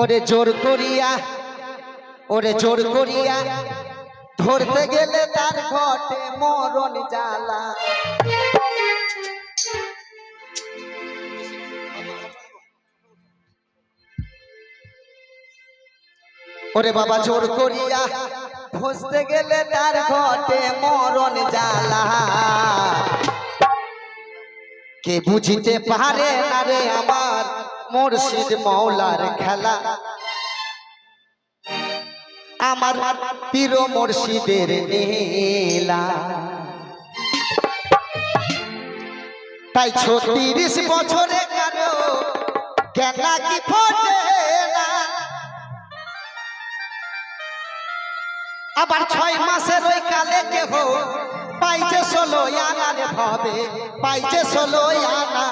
ওরে জোর করিয়া, ওরে জোর করিয়া, ধরতে গেলে তার ঘটে মরণ জ্বালা। ওরে বাবা জোর করিয়া ধসতে গেলে তার ঘটে মরণ জ্বালা। কে বুঝিতে পারে না রে আমার? মুর্শিদ মৌলার খেলা। আমার পীর মুর্শিদের নীলা তাই ছত্রিশ বছরে কেন কেন কি ফোটে আবার ছয় মাসের ওই কালে কেহ পাইছে ষোলো আনা রে ভাবে, পাইছে ষোলো আনা।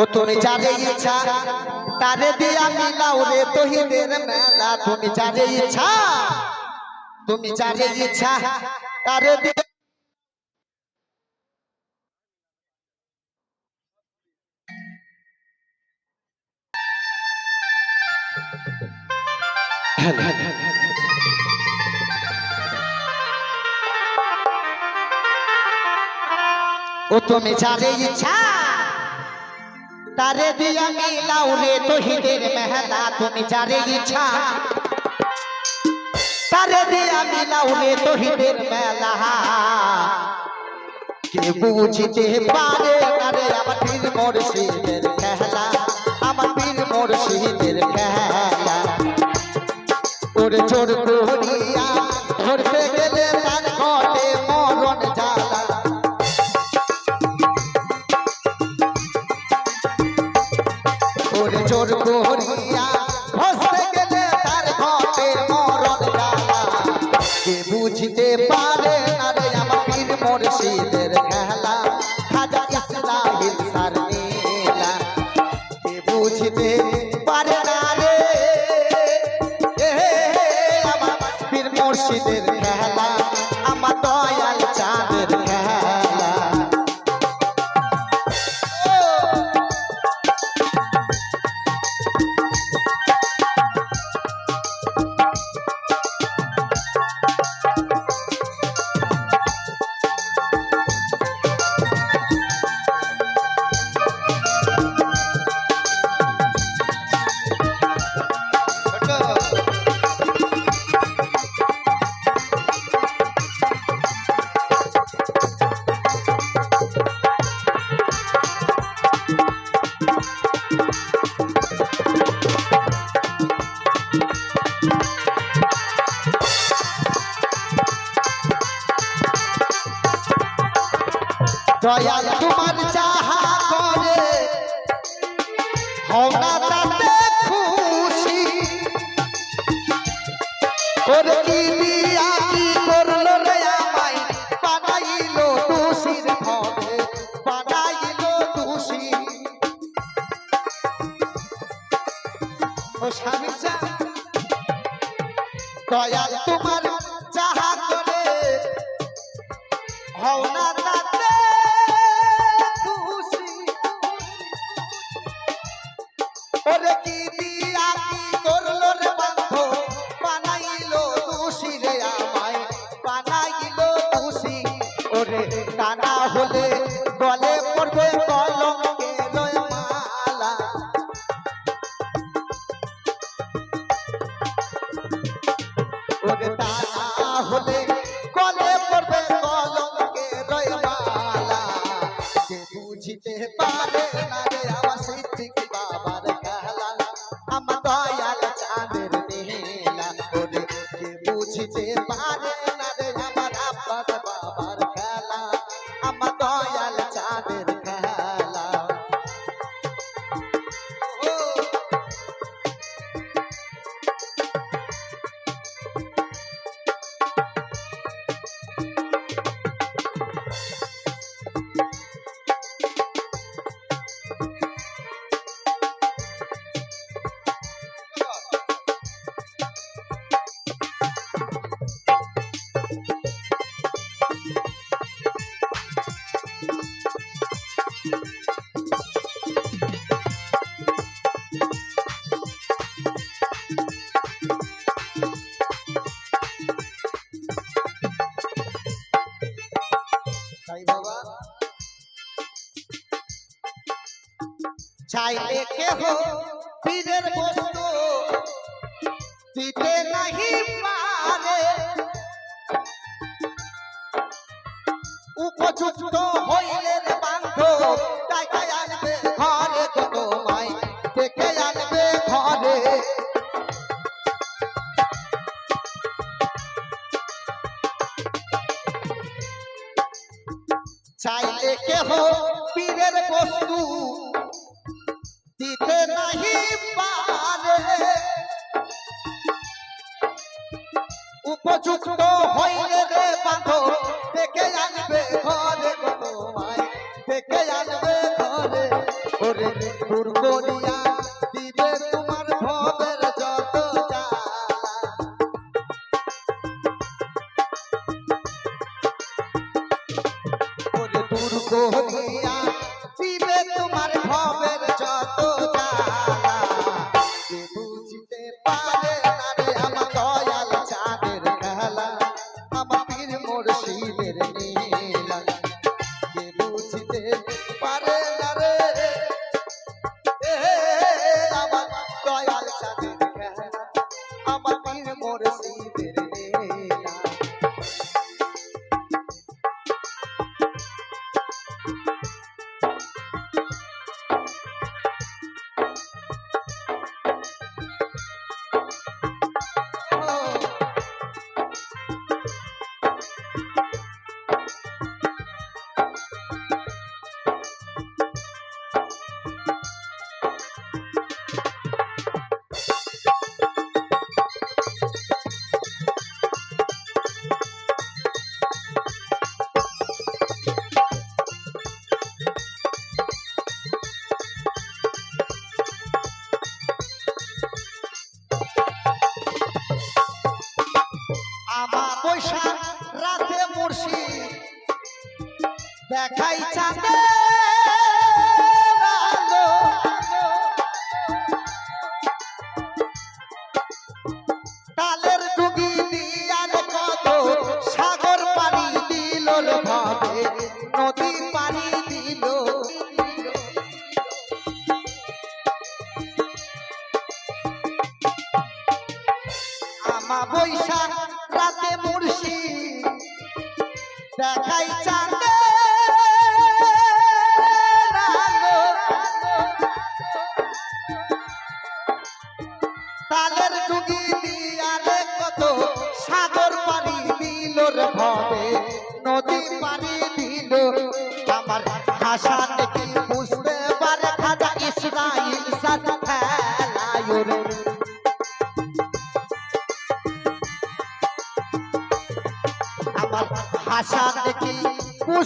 ও তুমি যারে ইচ্ছা, তারে দিয়া মিলাও রে তহিদের মেলা। তুমি যারে ইচ্ছা, তুমি যারে ইচ্ছা, তারে দিয়া ও তুমি যারে ইচ্ছা তারে দিয়া মিলাও রে তোহিদের মেহলা তুমি যারে ইচ্ছা। তারে দিয়া মিলাও রে তোহিদের মেলা। কে বুঝিতে পারে না রে আমার পীর মুর্শিদের খেলা আমার পীর মোর খেলা দয়াল তোমার চাহা করে হও না তাতে খুশি। ওরে কি দিয়া কি করল রে আমায় বানাইলো দোষীর ভবে বানাইলো দোষী ও স্বামী দয়াল তোমার চাহা করে, হও তাতে ওরে কি দিয়া কি করল রে বান্ধ। বানাইলো খুশি রে আমায়। বানাইলো খুশি ওরে টানা হলে গলে পড়বে কলঙ্কের মালা ওরে টানা হলে গলে পড়বে কলঙ্কের মালা কে বুঝিতে পারে না রে কেহ পীরের বস্তু। দিতে নাহি আনবে ঘরে কত মাই দেখে আনবে ঘরে। চাইলে কেহ পীরের বস্তু দিতে নাহি পারে। উপযুক্ত হইলে রে বাঁধো দেখে আনবে ঘরে মাই দেখে আনবে ঘরে। ওরে দূর দেখাই চাঁদে তালের ডুগি দিয়ার কত সাগর পানি দিল রে ভাবে নদী পানি দিল। আমা বৈশাখ রাতে মুর্শি দেখাই চাঁদে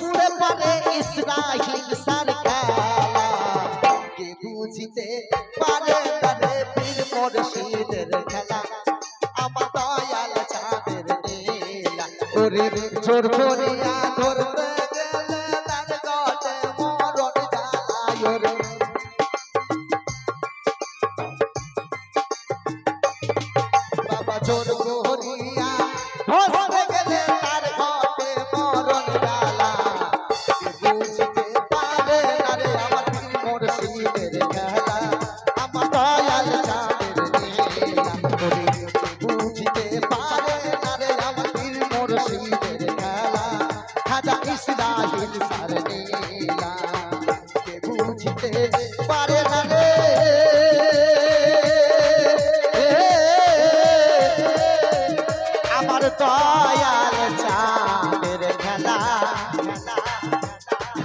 বুঝতে পারে ইসরাহিল সরকার। কে বুঝতে পারে তারে পীর মুর্শিদের খেলা? আমার দয়াল চাঁদের নীলা। ওরে জোর করিয়া ধরতে গেলে তার গটে মরণ জ্বালায় ওরে। আমার দয়াল চাঁদের খেলা।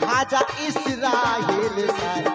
খাজা ইসরাহিল সার